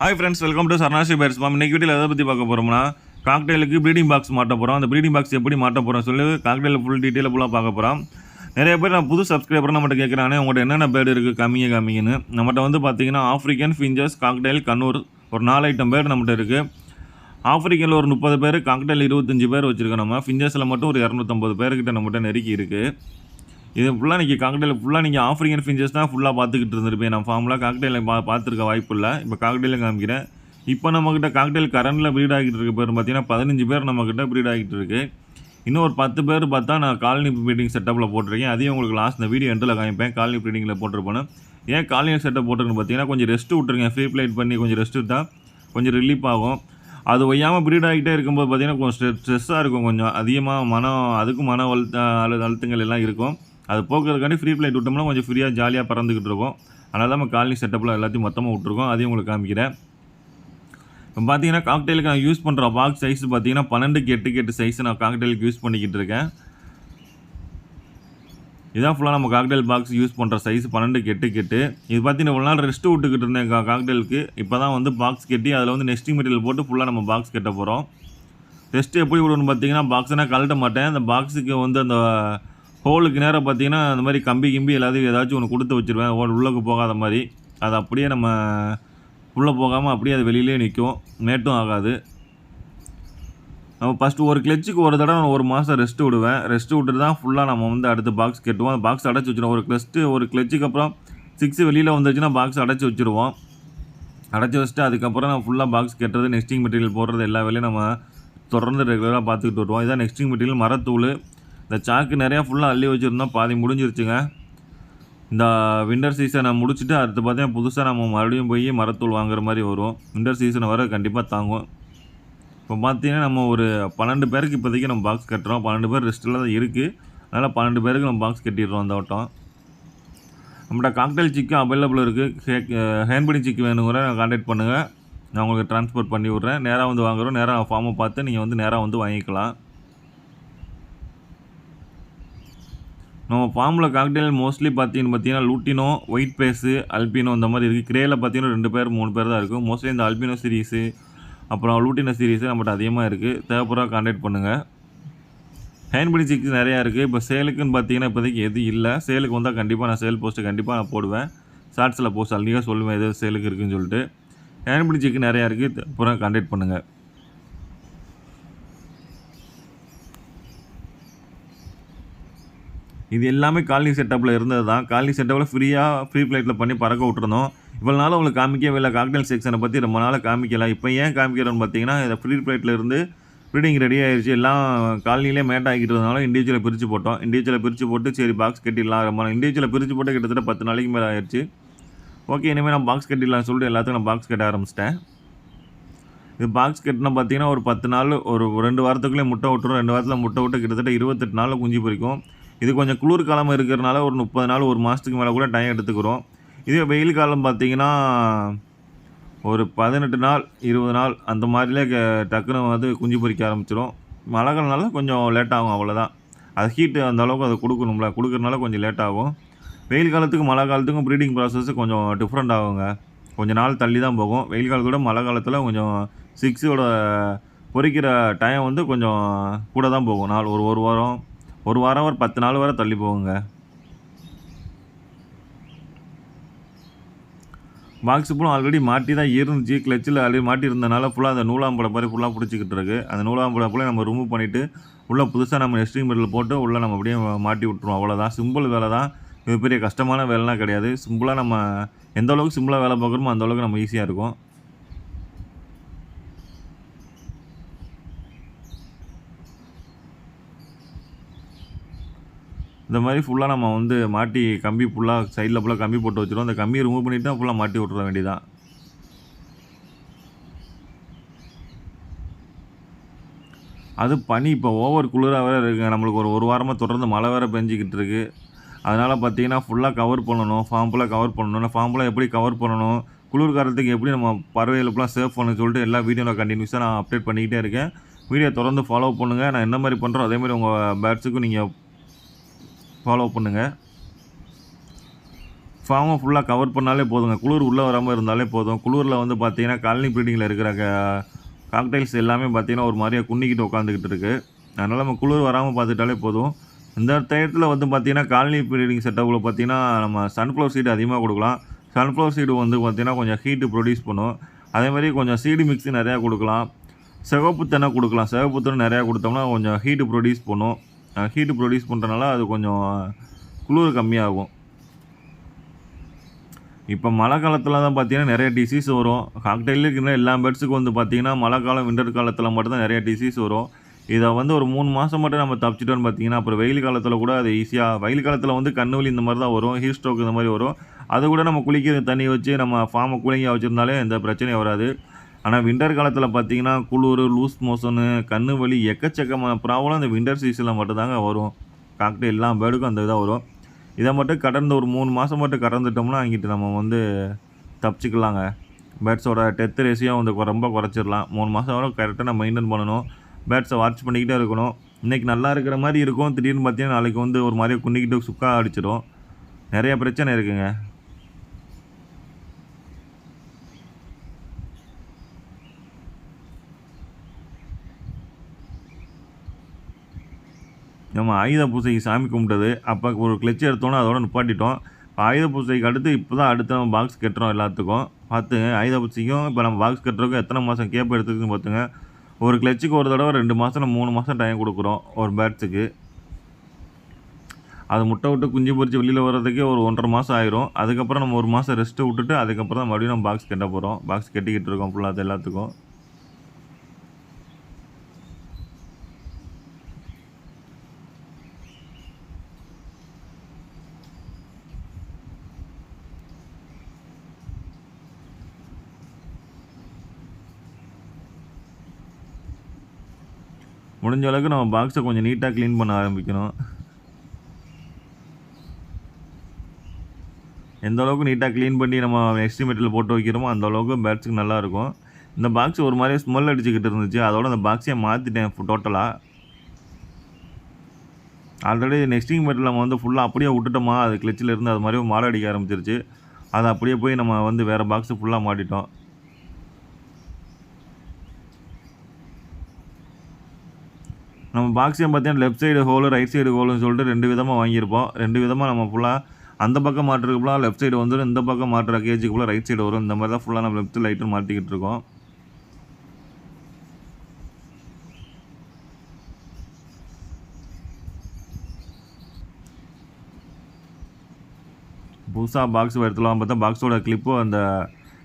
Hi friends welcome to சரணாசி பேர்ஸ் ma'am இன்றைக்கி வீட்டில் எதை பற்றி பார்க்க போகிறோம்னா காக்டெயிலுக்கு ப்ரீடிங் பாக்ஸ் மாட்ட போகிறோம் அந்த ப்ரீடிங் பாக்ஸ் எப்படி மாட்ட போகிறோம் சொல்லி காக்டெயில் ஃபுல் டீட்டெயில் ஃபுல்லாக பார்க்க போகிறோம் நிறைய பேர் நான் புது சப்ஸ்கிரைபர் நம்மகிட்ட கேட்குறானே. உங்கள்கிட்ட என்னென்ன பேர் இருக்குது காமிங்க கம்மிங்கன்னு. நம்மகிட்ட வந்து பார்த்தீங்கன்னா ஆஃப்ரிக்கன் ஃபிஞ்சர்ஸ் காக்டெயில் கண்ணூர் ஒரு நாலு ஐட்டம் பேர்டு நம்மகிட்ட இருக்குது ஆஃப்ரிக்கனில் ஒரு முப்பது பேர் காக்டெயில் இருபத்தஞ்சி பேர் வச்சுருக்கோம் நம்ம. ஃபிஞ்சர்ஸில் மட்டும் ஒரு இரநூத்தம்பது பேர்கிட்ட நம்மகிட்ட நெருக்கி இருக்குது இது ஃபுல்லாக நீங்கள் காக்டெயில் ஃபுல்லாக நீங்கள் ஆஃப்ரிக்கன் ஃபிஞ்சஸ் தான் ஃபுல்லாக பார்த்துக்கிட்டு இருந்திருப்பேன் நான் ஃபார்மில் காக்டெயில் பா பார்த்துருக்க வாய்ப்பு இல்லை. இப்போ காக்டெயிலும் காமிக்கிறேன். இப்போ நம்மக்கிட்ட காக்டெயில் கரண்டில் ப்ரீட் ஆகிட்டு இருக்க பேர் பார்த்தீங்கன்னா பதினஞ்சு பேர் நம்மக்கிட்ட ப்ரீட் ஆகிட்டு இருக்கு. இன்னும் ஒரு பத்து பேர் பார்த்தா நான் காலனி ப்ரீடிங் செட்டப்பில் போட்டிருக்கேன். அதையும் உங்களுக்கு லாஸ்ட் இந்த வீடியோ எண்டில் காமிப்பேன். காலனி ப்ரீடிங்கில் போட்டிருப்பேன் ஏன் காலனி செட்டப் போட்டிருக்குன்னு பார்த்தீங்கன்னா கொஞ்சம் ரெஸ்ட் விட்டுருங்க. ஃப்ரீ ஃப்ளைட் பண்ணி கொஞ்சம் ரெஸ்ட் விட்டால் கொஞ்சம் ரிலீஃப் ஆகும். அது ஒய்யாமல் ப்ரீட் ஆகிட்டே இருக்கும்போது பார்த்தீங்கன்னா கொஞ்சம் ஸ்ட்ரெஸ் ஸ்ட்ரெஸ்ஸாக இருக்கும் கொஞ்சம். அதிகமாக மனம் அதுக்கும் மன அழுத்த அழு அழுத்தங்கள் எல்லாம் இருக்கும். அது போக்குறதுக்காண்டி ஃப்ரீ ஃப்ளைட் விட்டோம்னா கொஞ்சம் ஃப்ரீயாக ஜாலியாக பறந்துக்கிட்டு இருக்கோம். அதனால தான் நம்ம காலனி செட்டப்பில் எல்லாத்தையும் மொத்தமாக விட்ருக்கோம் அதையும் உங்களுக்கு காமிக்கிறேன். இப்போ பார்த்தீங்கன்னா காக்டெயிலுக்கு நான் யூஸ் பண்ணுற பாக்ஸ் சைஸ் பார்த்தீங்கன்னா பன்னெண்டுக்கு எட்டுக்கு எட்டு சைஸ் நான் காக்டெயிலுக்கு யூஸ் பண்ணிக்கிட்டு இருக்கேன். இதான் ஃபுல்லாக நம்ம காக்டெயில் பாக்ஸ் யூஸ் பண்ணுற சைஸ் பன்னெண்டுக்கு கெட்டு கெட்டு இது பார்த்தீங்கன்னா இவ்வளோ நாள் ரெஸ்ட்டு விட்டுக்கிட்டு இருந்தேன் காக்டெயிலுக்கு இப்போ தான் வந்து பாக்ஸ் கட்டி அதில் வந்து நெஸ்டிங் மெட்டீரியல் போட்டு ஃபுல்லாக நம்ம பாக்ஸ் கட்ட போகிறோம் ரெஸ்ட்டு எப்படி விடணும்னு பார்த்தீங்கன்னா பாக்ஸ்னால் கழட்ட மாட்டேன். அந்த பாக்ஸுக்கு வந்து அந்த ஹோலுக்கு நேராக பார்த்தீங்கன்னா அந்த மாதிரி கம்பி கிம்பி எல்லாத்தையும் ஏதாச்சும் ஒன்று கொடுத்து வச்சுருவேன். ஹோல் உள்ளக்கு போகாத மாதிரி. அது அப்படியே நம்ம உள்ளே போகாமல் அப்படியே அது வெளியிலே நிற்கும் மேட்டும் ஆகாது. நம்ம ஃபஸ்ட்டு ஒரு கிளச்சுக்கு ஒரு தடவை நான் ஒரு மாதம் ரெஸ்ட் விடுவேன். ரெஸ்ட் விட்டுட்டு தான் ஃபுல்லாக நம்ம வந்து அடுத்து பாக்ஸ் கட்டுவோம். அந்த பாக்ஸ் அடைச்சி வச்சுருவோம். ஒரு கிளஸ்ட்டு ஒரு கிளச்சுக்கு அப்புறம் சிக்ஸ் வெளியில் வந்துச்சுன்னா பாக்ஸ் அடைச்சி வச்சுருவோம். அடைச்சி வச்சுட்டு அதுக்கப்புறம் நான் ஃபுல்லாக பாக்ஸ் கட்டுறது நெக்ஸ்டிங் மெட்டீரியல் போடுறது எல்லா வேலையும் நம்ம தொடர்ந்து ரெகுலராக பார்த்துக்கிட்டு வருவோம். இதான் நெக்ஸ்டிங் மெட்டீரியல் மரத்தூள் இந்த சாக்கு நிறையா ஃபுல்லாக அள்ளி வச்சுருந்தோம் பாதி முடிஞ்சிருச்சுங்க. இந்த விண்டர் சீசனை முடிச்சுட்டு அடுத்து பார்த்தீங்கன்னா புதுசாக நம்ம மறுபடியும் போய் மரத்தூள் வாங்குற மாதிரி வரும். விண்டர் சீசனை வர கண்டிப்பாக தாங்கும். இப்போ பார்த்தீங்கன்னா நம்ம ஒரு பன்னெண்டு பேருக்கு இப்போதைக்கு நம்ம பாக்ஸ் கட்டுறோம். பன்னெண்டு பேர் ரெஸ்ட்டில் தான் இருக்குது அதனால் பன்னெண்டு பேருக்கு நம்ம பாக்ஸ் கட்டிடுறோம் அந்த வட்டம். நம்மகிட்ட காக்டெயில் சிக்கன் அவைலபிள் இருக்குது ஹேண்ட்படி சிக்கு வேணுங்கிற கான்டாக்ட் பண்ணுங்கள் நான் உங்களுக்கு ட்ரான்ஸ்போர்ட் பண்ணி விட்றேன். நேராக வந்து வாங்குறோம். நேராக ஃபார்மை பார்த்து நீங்கள் வந்து நேராக வந்து வாங்கிக்கலாம். நம்ம ஃபார்மில் காக்டெயில் மோஸ்ட்லி பார்த்தீங்கன்னு பார்த்தீங்கன்னா லூட்டினோ ஒயிட் பேஸு அல்பினோ இந்த மாதிரி இருக்குது கிரேயில் பார்த்தீங்கன்னா ரெண்டு பேர் மூணு பேர் தான் இருக்கும். மோஸ்ட்லி இந்த அல்பினோ சீரீஸு அப்புறம் லூட்டினோ சீரீஸு நம்மகிட்ட அதிகமாக இருக்குது தேவைப்படுறா கான்டாக்ட் பண்ணுங்கள் ஹேண்ட்படி சிக்ஸ் நிறையா இருக்குது இப்போ சேலுக்குன்னு பார்த்தீங்கன்னா இப்போதைக்கு எதுவும் இல்லை. சேலுக்கு வந்தால் கண்டிப்பாக நான் சேல் போஸ்ட்டு கண்டிப்பாக நான் போடுவேன். ஷார்ட்ஸில் போஸ்ட் அள்ளியாக சொல்லுவேன் எது சேலுக்கு இருக்குன்னு சொல்லிட்டு. ஹேண்ட்படி சிக்கு நிறையா இருக்குது அப்புறம் கான்டாக்ட் பண்ணுங்கள் இது எல்லாமே காலனி செட்டப்பில் இருந்தது தான் காலனி செட்டப்பில் ஃப்ரீயாக ஃப்ரீ ஃப்ளைட்டில் பண்ணி பறக்க விட்டுருந்தோம். இவ்வளோ நாள் உங்களுக்கு காமிக்கவே இல்லை. காக்டெயில் செக்ஷனை பற்றி ரொம்ப நாளாக காமிக்கல. இப்போ ஏன் காமிக்கிறோன்னு பார்த்தீங்கன்னா இதை ஃப்ரீ ஃப்ளைட்டில் இருந்து ப்ரீடிங் ரெடி ஆயிடுச்சு எல்லாம் காலனிலே மேட் ஆகிக்கிறதுனால இண்டிவிஜுவலை பிரித்து போட்டோம். இண்டிவிஜுவலை பிரித்து போட்டு சரி பாக்ஸ் கட்டிடலாம். ரொம்ப இண்டிவிஜுவலை பிரித்து போட்டு கிட்டத்தட்ட பத்து நாளைக்கு மேலே ஆயிடுச்சு ஓகே இனிமேல் நான் பாக்ஸ் கட்டிடலாம்னு சொல்லிட்டு எல்லாத்துக்கும் நான் பாக்ஸ் கட்ட ஆரம்பிச்சிட்டேன். இது பாக்ஸ் கட்டினா பார்த்தீங்கன்னா ஒரு பத்து நாள் ஒரு ரெண்டு வாரத்துக்குள்ளே முட்டை விட்டுரும். ரெண்டு வாரத்தில் முட்டை விட்டு கிட்டத்தட்ட இருபத்தெட்டு நாளில் குஞ்சு பொரிக்கும். இது கொஞ்சம் குளிர் காலம் இருக்கிறனால ஒரு முப்பது நாள் ஒரு மாதத்துக்கு மேலே கூட டைம் எடுத்துக்கிறோம். இதே வெயில் காலம் பார்த்திங்கன்னா ஒரு பதினெட்டு நாள் இருபது நாள் அந்த மாதிரிலே டக்குன்னு வந்து குஞ்சு பொறிக்க ஆரம்பிச்சிடும் மழை காலனால கொஞ்சம் லேட் ஆகும் அவ்வளோதான் அது ஹீட்டு அந்த அளவுக்கு அதை கொடுக்கணும்ல. கொடுக்குறனால கொஞ்சம் லேட் ஆகும். வெயில் காலத்துக்கும் மழை காலத்துக்கும் ப்ரீடிங் ப்ராசஸ் கொஞ்சம் டிஃப்ரெண்ட் ஆகுங்க. கொஞ்சம் நாள் தள்ளி தான் போகும். வெயில் காலத்தோட மழை காலத்தில் கொஞ்சம் சிக்ஸோட பொறிக்கிற டைம் வந்து கொஞ்சம் கூட தான் போகும். நாள் ஒரு ஒரு வாரம் ஒரு வாரம் ஒரு பத்து நாள் வரை தள்ளி போகுங்க. பாக்ஸ் ஃபுல்லும் ஆல்ரெடி மாட்டி தான் இருந்துச்சு கிளச்சில் ஆல்ரெடி மாட்டி இருந்தனால ஃபுல்லாக அந்த நூலாம்பழம் மாதிரி ஃபுல்லாக பிடிச்சிக்கிட்டு இருக்கு. அந்த நூலாம்பழம் ஃபுல்லாக நம்ம ரிமூவ் பண்ணிவிட்டு உள்ளே புதுசாக நம்ம எஸ்டிங் மெட்டில் போட்டு உள்ளே நம்ம அப்படியே மாட்டி விட்ருவோம் அவ்வளோதான் சிம்பிள் வேலை தான். மிகப்பெரிய கஷ்டமான வேலைலாம் கிடையாது. சிம்பிளாக நம்ம எந்த அளவுக்கு சிம்பிளாக வேலை பார்க்குறோமோ அந்தளவுக்கு நம்ம ஈஸியாக இருக்கும். இந்த மாதிரி ஃபுல்லாக நம்ம வந்து மாட்டி கம்பி ஃபுல்லாக சைடில் ஃபுல்லாக கம்பி போட்டு வச்சிருவோம். அந்த கம்பியை ரிமூவ் பண்ணிவிட்டு தான் ஃபுல்லாக மாட்டி விட்ற வேண்டியதான் அது பனி இப்போ ஓவர் குளிராக வேறு இருக்குங்க. நம்மளுக்கு ஒரு ஒரு வாரமாக தொடர்ந்து மழை வேறு பெஞ்சிக்கிட்டு இருக்குது அதனால் பார்த்தீங்கன்னா ஃபுல்லாக கவர் பண்ணணும். ஃபார்ம் ஃபுல்லாக கவர் பண்ணணும். ஃபார்ம் ஃபுல்லாக எப்படி கவர் பண்ணணும்? குளிர் காலத்துக்கு எப்படி நம்ம பறவைகளுக்குலாம் ஃபுல்லாக சேவ் பண்ண சொல்லிட்டு எல்லா வீடியோவில் கண்டினியூஸாக நான் அப்டேட் பண்ணிக்கிட்டே இருக்கேன். வீடியோ தொடர்ந்து ஃபாலோ பண்ணுங்கள் நான் என்ன மாதிரி பண்ணுறோம் அதேமாதிரி உங்கள் பேட்ஸுக்கும் நீங்கள் ஃபாலோ பண்ணுங்கள் ஃபார்மை ஃபுல்லாக கவர் பண்ணாலே போதுங்க. குளிர் உள்ளே வராமல் இருந்தாலே போதும். குளிரில் வந்து பார்த்தீங்கன்னா காலனி ப்ரீடிங்கில் இருக்கிற காக்டைல்ஸ் எல்லாமே பார்த்தீங்கன்னா ஒரு மாதிரியாக குன்னிக்கிட்டு உட்காந்துக்கிட்டு இருக்குது அதனால் நம்ம குளிர் வராமல் பார்த்துட்டாலே போதும். இந்த டயத்தில் வந்து பார்த்தீங்கன்னா காலனி ப்ரீடிங் செட்டப்பில் பார்த்தீங்கன்னா நம்ம சன்ஃப்ளவர் சீடு அதிகமாக கொடுக்கலாம். சன்ஃப்ளவர் சீடு வந்து பார்த்திங்கன்னா கொஞ்சம் ஹீட்டு ப்ரொடியூஸ் பண்ணும். அதே மாதிரி கொஞ்சம் சீடு மிக்ஸு நிறையா கொடுக்கலாம். சிவப்பு தென்னை கொடுக்கலாம். சிவப்பு தென்னை நிறையா கொடுத்தோம்னா கொஞ்சம் ஹீட்டு ப்ரொடியூஸ் பண்ணும். ஹீட்டு ப்ரொடியூஸ் பண்ணுறனால அது கொஞ்சம் குளிர் கம்மியாகும். இப்போ மழை காலத்தில் தான் பார்த்தீங்கன்னா நிறைய டிசீஸ் வரும். காக்டைலில் இருக்கிற எல்லா பேர்ட்ஸுக்கும் வந்து பார்த்திங்கன்னா மழை காலம் விண்டர் காலத்தில் மட்டும்தான் நிறைய டிசீஸ் வரும். இதை வந்து ஒரு மூணு மாதம் மட்டும் நம்ம தப்பிச்சிட்டோம்னு பார்த்தீங்கன்னா அப்புறம் வெயில் காலத்தில் கூட அது ஈஸியாக வெயில் காலத்தில் வந்து கண்ணு வலி இந்த மாதிரி தான் வரும் ஹீட் ஸ்ட்ரோக் இந்த மாதிரி வரும். அது கூட நம்ம குளிக்கிற தண்ணி வச்சு நம்ம ஃபார்மை கூலிங்காக வச்சுருந்தாலே எந்த பிரச்சனையும் வராது. ஆனால் விண்டர் காலத்தில் பார்த்தீங்கன்னா குளிர் லூஸ் மோஷனு கண்ணு வலி எக்கச்சக்கமான ப்ராப்ளம் இந்த விண்டர் சீசனில் மட்டும்தாங்க வரும். காக்டெயில் எல்லா பேர்டுக்கும் அந்த இதாக வரும். இதை மட்டும் கடந்த ஒரு மூணு மாதம் மட்டும் கடந்துட்டோம்னா அங்கிட்டு நம்ம வந்து தப்பிச்சுக்கலாங்க. பேர்ட்ஸோட டெத்து ரேஷியோ வந்து ரொம்ப குறைச்சிடலாம். மூணு மாதம் வரை கரெக்டாக நம்ம மெயின்டைன் பண்ணணும். பேர்ட்ஸை வாட்ச் பண்ணிக்கிட்டே இருக்கணும். இன்றைக்கி நல்லா இருக்கிற மாதிரி இருக்கும். திடீர்னு பார்த்தீங்கன்னா நாளைக்கு வந்து ஒரு மாதிரி குன்னிக்கிட்டு சுக்கா அடிச்சிடும். நிறைய பிரச்சனை இருக்குங்க. நம்ம ஆயுத பூஜைக்கு சாமி கும்பிட்டது. அப்போ ஒரு கிளச்சு எடுத்தோன்னே அதோட நிப்பாட்டிட்டோம். இப்போ ஆயுத பூஜைக்கு அடுத்து இப்போ தான் அடுத்து நம்ம பாக்ஸ் கட்டுறோம் எல்லாத்துக்கும். பார்த்துங்க ஆயுத பூஜைக்கும் இப்போ நம்ம பாக்ஸ் கட்டுறதுக்கும் எத்தனை மாதம் கேப் எடுத்துருக்குன்னு பார்த்துங்க ஒரு கிளச்சுக்கு ஒரு தடவை ரெண்டு மாதம் மூணு மாதம் டைம் கொடுக்குறோம் ஒரு பேட்ஸுக்கு அது முட்டை விட்டு குஞ்சு பொறிச்சு வெளியில் வர்றதுக்கே ஒரு ஒன்றரை மாதம் ஆயிரும். அதுக்கப்புறம் நம்ம ஒரு மாதம் ரெஸ்ட்டு விட்டுட்டு அதுக்கப்புறம் தான் மறுபடியும் நம்ம பாக்ஸ் கட்ட போகிறோம் பாக்ஸ் கட்டிக்கிட்டு இருக்கோம் ஃபுல்லாக அது எல்லாத்துக்கும். முடிஞ்ச அளவுக்கு நம்ம பாக்ஸை கொஞ்சம் நீட்டாக க்ளீன் பண்ண ஆரம்பிக்கணும். எந்த அளவுக்கு நீட்டாக க்ளீன் பண்ணி நம்ம எஸ்டிமேட்டில் போட்டு வைக்கிறோமோ அந்த அளவுக்கு பேட்ஸுக்கு நல்லா இருக்கும். இந்த பாக்ஸ் ஒரு மாதிரி ஸ்மெல் அடிச்சுக்கிட்டு இருந்துச்சு. அதோட அந்த பாக்ஸையே மாற்றிட்டேன் டோட்டலாக ஆல்ரெடி நெக்ஸ்டிங் மெட்டில் நம்ம வந்து ஃபுல்லாக அப்படியே விட்டுட்டோமா? அது கிளச்சில் இருந்து அது மாதிரி மாலை அடிக்க ஆரம்பிச்சிருச்சு. அதை அப்படியே போய் நம்ம வந்து வேறு பாக்ஸு ஃபுல்லாக மாட்டிட்டோம். நம்ம பாக்ஸையும் பார்த்தீங்கன்னா left side hole right side ஹோலுன்னு சொல்லிட்டு ரெண்டு விதமாக வாங்கியிருப்போம். ரெண்டு விதமாக நம்ம ஃபுல்லாக அந்த பக்கம் மாட்டுறதுக்கு லெஃப்ட் சைடு வந்துடும் இந்த பக்கம் மாட்டுற கேஜுக்கு ஃபுல்லாக ரைட் சைடு வரும். இந்த மாதிரி தான் ஃபுல்லாக நம்ம லெஃப்ட் லைட்டு மாட்டிக்கிட்டு இருக்கோம். புதுசாக பாக்ஸ் எடுத்துலாம் பார்த்தா பாக்ஸோட கிளிப்பு அந்த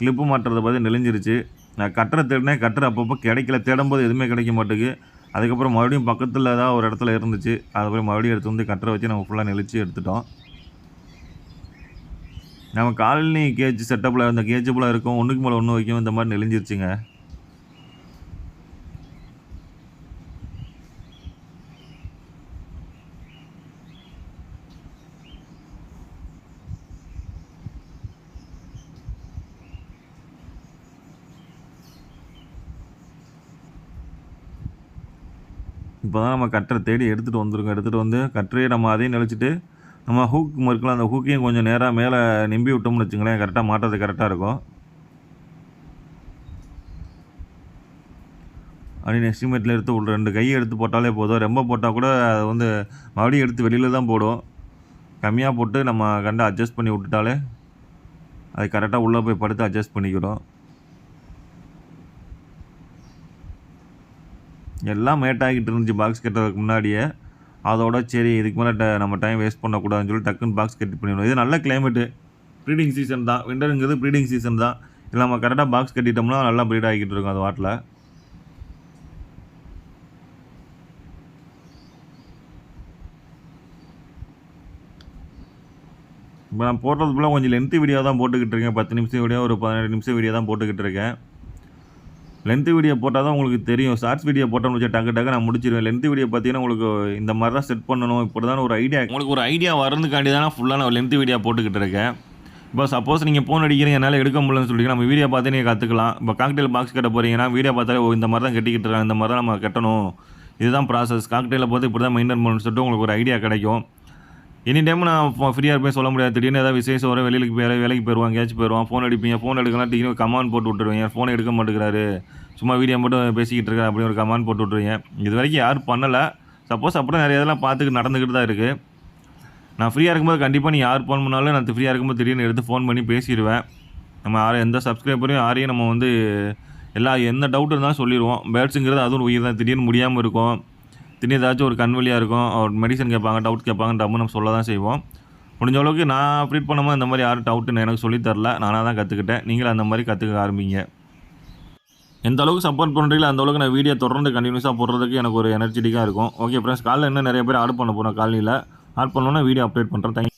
கிளிப்பு மாட்டுறதை பார்த்து நெளிஞ்சிருச்சு. நான் கட்டுற தேடினேன் கட்டுற அப்பப்போ கிடைக்கல. தேடும்போது எதுவுமே கிடைக்க மாட்டேங்குது. அதுக்கப்புறம் மறுபடியும் பக்கத்தில் ஏதாவது ஒரு இடத்துல இருந்துச்சு அதுக்கப்புறம் மறுபடியும் எடுத்து வந்து கட்டரை வச்சு நம்ம ஃபுல்லாக நெளிச்சு எடுத்துட்டோம். நம்ம காலனி கேஜ் செட்டப்பில் இந்த கேஜப்பில் இருக்கும் ஒன்றுக்கு மேலே ஒன்று வைக்கும் இந்த மாதிரி நெளிஞ்சிருச்சுங்க. இப்போ தான் நம்ம கட்டரை தேடி எடுத்துகிட்டு வந்துருக்கோம். எடுத்துகிட்டு வந்து கட்டரையை நம்ம அதையும் நினச்சிட்டு நம்ம ஹூக் இருக்கலாம் அந்த ஹூக்கையும் கொஞ்சம் நேராக மேலே நிம்பி விட்டோம்னு வச்சுங்களேன் கரெக்டாக மாட்டுறது கரெக்டாக இருக்கும். அப்படின்னு எஸ்டிமேட்டில் எடுத்து ஒரு ரெண்டு கையை எடுத்து போட்டாலே போதும். ரொம்ப போட்டால் கூட அது வந்து மறுபடியும் எடுத்து வெளியில் தான் போடும். கம்மியாக போட்டு நம்ம கண்டு அட்ஜஸ்ட் பண்ணி விட்டுட்டாலே அது கரெக்டாக உள்ளே போய் படுத்து அட்ஜஸ்ட் பண்ணிக்கிறோம். எல்லாம் மேட்டாகிட்டு இருந்துச்சு பாக்ஸ் கட்டுறதுக்கு முன்னாடியே. அதோட சரி இதுக்கு மேலே நம்ம டைம் வேஸ்ட் பண்ணக்கூடாதுன்னு சொல்லி டக்குன்னு பாக்ஸ் கட்டி பண்ணிடணும் இது நல்ல கிளைமேட்டு ப்ரீடிங் சீசன் தான். விண்டருங்கிறது ப்ரீடிங் சீசன் தான். இல்லை நம்ம கரெக்டாக பாக்ஸ் கட்டிட்டோம்னா நல்லா ப்ரீட் ஆகிக்கிட்டு இருக்கும் அது வாட்டில். இப்போ நான் போடுறது ஃபுல்லாக கொஞ்சம் லென்த்து வீடியோ தான் போட்டுக்கிட்டு இருக்கேன். பத்து நிமிஷம் வீடியோ ஒரு பதினெட்டு நிமிஷம் வீடியோ தான் போட்டுக்கிட்டு இருக்கேன். லென்த்து வீடியோ போட்டால் தான் உங்களுக்கு தெரியும். ஷார்ட்ஸ் வீடியோ போட்டோம்னு வச்சு டக்கு டக்கு நான் முடிச்சிருவேன். லென்த்து வீடியோ பார்த்தீங்கன்னா உங்களுக்கு இந்த மாதிரி தான் செட் பண்ணணும். இப்படி தான் ஒரு ஐடியா உங்களுக்கு ஒரு ஐடியா வரதுக்காண்டி தான் ஃபுல்லாக நான் லென்த் வீடியோ போட்டுக்கிட்டு இருக்கேன். இப்போ சப்போஸ் நீங்கள் ஃபோன் அடிக்கிறீங்க என்னால் எடுக்க முடியலன்னு சொல்லி நம்ம வீடியோ பார்த்து நீங்கள் கற்றுக்கலாம் இப்போ காக்டெயில் பாக்ஸ் கட்ட போகிறீங்கன்னா வீடியோ பார்த்தாலே ஓ இந்த மாதிரி தான் கட்டிக்கிட்டு இருக்காங்க இந்த மாதிரி தான் நம்ம கட்டணும். இதுதான் ப்ராசஸ் காக்டெயிலில் பார்த்து இப்படி தான் மெயின்டைன் பண்ணணும்னு சொல்லிட்டு உங்களுக்கு ஒரு ஐடியா கிடைக்கும். எனி டைம் நான் ஃப்ரீயாக இருப்பேன் சொல்ல முடியாது. திடீர்னு ஏதாவது விசேஷம் வர வெளியிலுக்கு போய் வேலைக்கு போயிடுவான் எங்கேயாச்சும் போயிடுவான் ஃபோன் அடிப்பீங்க ஃபோன் எடுக்கலாம் திடீர்னு கமெண்ட் போட்டு விட்டுருவீங்க. ஃபோன் எடுக்க மாட்டேங்கிறாரு. சும்மா வீடியோ மட்டும் பேசிக்கிட்டு இருக்கேன் அப்படின்னு ஒரு கமெண்ட் போட்டு விட்டுருவீங்க. இது வரைக்கும் யாரும் பண்ணலை. சப்போஸ் அப்புறம் நிறைய இதெல்லாம் பார்த்துக்கிட்டு நடந்துக்கிட்டு தான் இருக்குது நான் ஃப்ரீயாக இருக்கும்போது கண்டிப்பாக நீ யார் ஃபோன் பண்ணாலும் நான் ஃப்ரீயாக இருக்கும்போது திடீர்னு எடுத்து ஃபோன் பண்ணி பேசிடுவேன். நம்ம யாரும் எந்த சப்ஸ்கிரைபரையும் யாரையும் நம்ம வந்து எல்லா எந்த டவுட் இருந்தாலும் சொல்லிடுவோம். பேர்ட்ஸுங்கிறது அதுவும் உயிர் தான் திடீர்னு முடியாமல் இருக்கும். திடீர்னு ஏதாச்சும் ஒரு கண் வலியாக இருக்கும் ஒரு மெடிசன் கேட்பாங்க டவுட் கேட்பாங்க டம்மு நம்ம சொல்ல தான் செய்வோம். முடிஞ்ச அளவுக்கு நான் ப்ரீட் பண்ணும்போது இந்த மாதிரி யாரும் டவுட்டுன்னு எனக்கு சொல்லித் தரல. நானாக தான் கற்றுக்கிட்டேன் நீங்களும் அந்த மாதிரி கற்றுக்க ஆரம்பிங்க. எந்த அளவுக்கு சப்போர்ட் பண்ணுறீங்களோ அந்த அளவுக்கு நான் வீடியோ தொடர்ந்து கண்டினியூஸாக போடுறதுக்கு எனக்கு ஒரு எனர்ஜெட்டிக்காக இருக்கும். ஓகே ஃப்ரெண்ட்ஸ் காலையில் இன்னும் நிறைய பேர் ஆட் பண்ண போகிறோம் காலையில். ஆட் பண்ணோன்னா வீடியோ அப்டேட் பண்ணுறேன் தேங்க்